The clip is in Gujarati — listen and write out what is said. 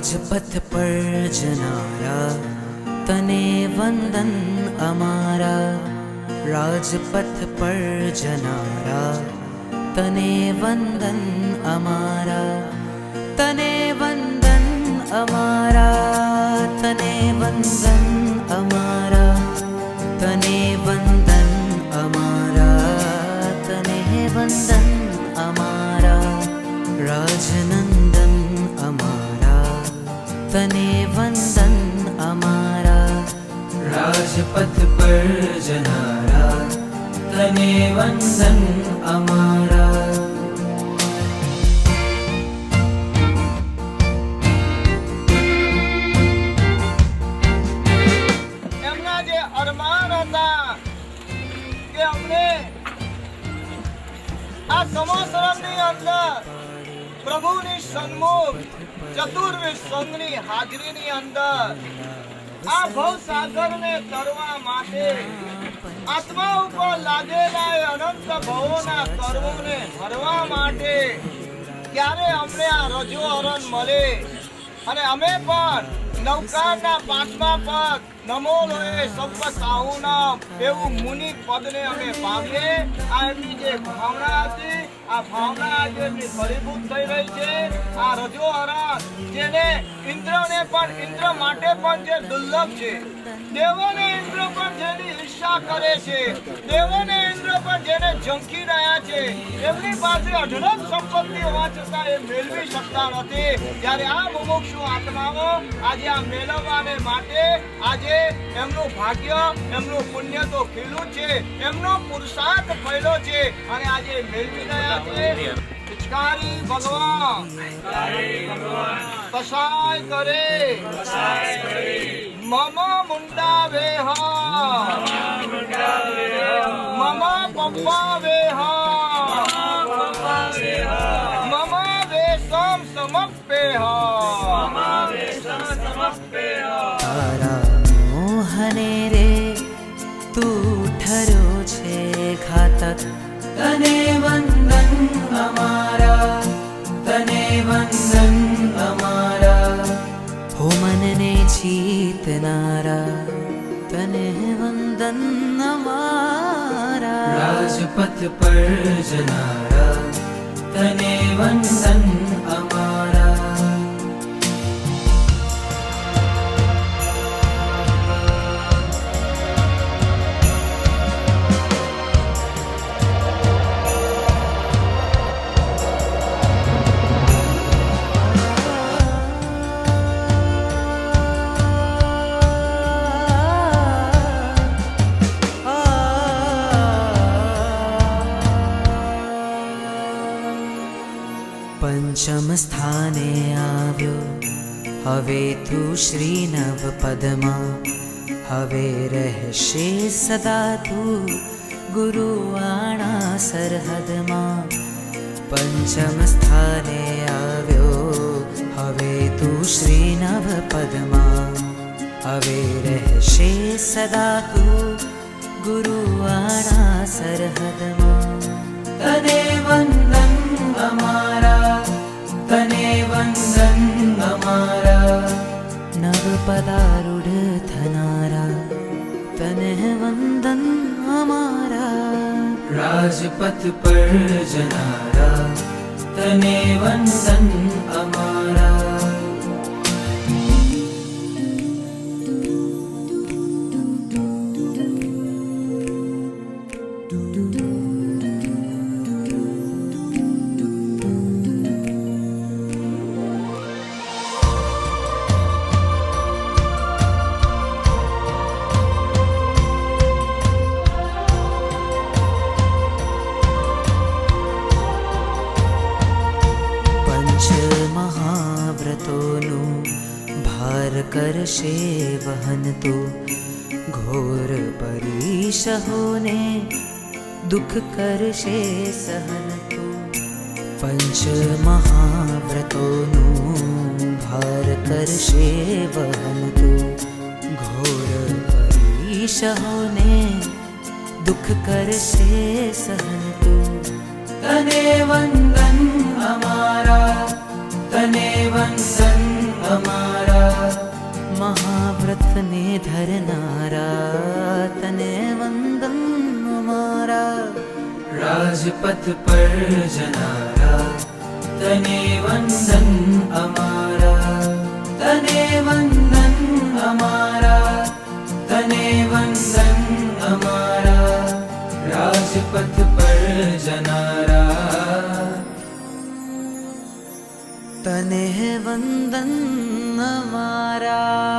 રાજપથ પર જનારા, તને વંદન અમારા. રાજપથ પર જનારા, તને વંદન અમારા. તને વંદન અમારા, તને વંદન તને વંદન અમારા રાજપથ પર જનારા તને વંદન અમારા એમના જે અરમાન હતા કે અમને આ સમાસરની અંદર પ્રભુની સન્મુખ ચતુર્વિશ સંઘની હાજરીની અંદર આ ભવ સાગરને તરવા માટે આત્મા ઉપર લાગેલા અનંત ભવોના કર્મોને ભરવા માટે ક્યારે અમને આ રજો મળે? અને અમે પણ નવકારના પાંચમા પદ, નમો લોએ સબ્બ સાહુના એવું મુનિ પદને અમે પામીએ. આ એમની જે ભાવના હતી આ ભાવના એમની ફળીભૂત થઈ રહી છે. આ રજો હરા જેને ઇન્દ્રને પણ, ઇન્દ્ર માટે પણ જે દુર્લભ છે. દેવોને ઇન્દ્ર પણ જેની ઈર્ષા કરે છે. દેવોને ઇન્દ્ર પણ જેને ઝંખી રહ્યા છે. એમની પાસે અઢળક સંપત્તિ હોવા છતાં એ મેળવી શકતા નથી. ત્યારે આ મુમુક્ષુ આત્માઓ આજે આ મેળવવાને માટે આજે એમનું ભાગ્ય એમનું પુણ્ય તો ખીલું છે. એમનો પુરુષાર્થ ફેલો છે અને આજે મેળવી રહ્યા છે. પિચકારી ભગવાન. કસાય કરે. મમ కుండావే హా राजपथ पर पथपर्जनाय तनेवं सन् पञ्चमस्थाने आव्यो। हवे तु श्रीनव हवे हे सदा तु गुरुवाणा सरहदमा। पञ्चमस्थाने आव्यो। हवे तु आव हवे तु सदा तु गुरुवाणा सरहदमा। गुरुवाणाहद વંદન અમારા નવ પદારૂઢ થનારા તને વંદન અમારા રાજપથ પર જનારા તને વંદન કરશે વહન તો. ઘોર પરીશહોને દુઃખ કરશે સહન તો. પંચ મહાવ્રતોનું ભાર કરશે વહન તો. ઘોર પરીશહોને દુઃખ કરશે સહન તો. તને વંદન ने धरनारा तने वन्दन् अा राजपथ पर जनारा तने वन्दन् अमारा। तने वन्दारा तने वन्दन अमारा। राजपथ पर जनारा। तने वन्दन् अमारा।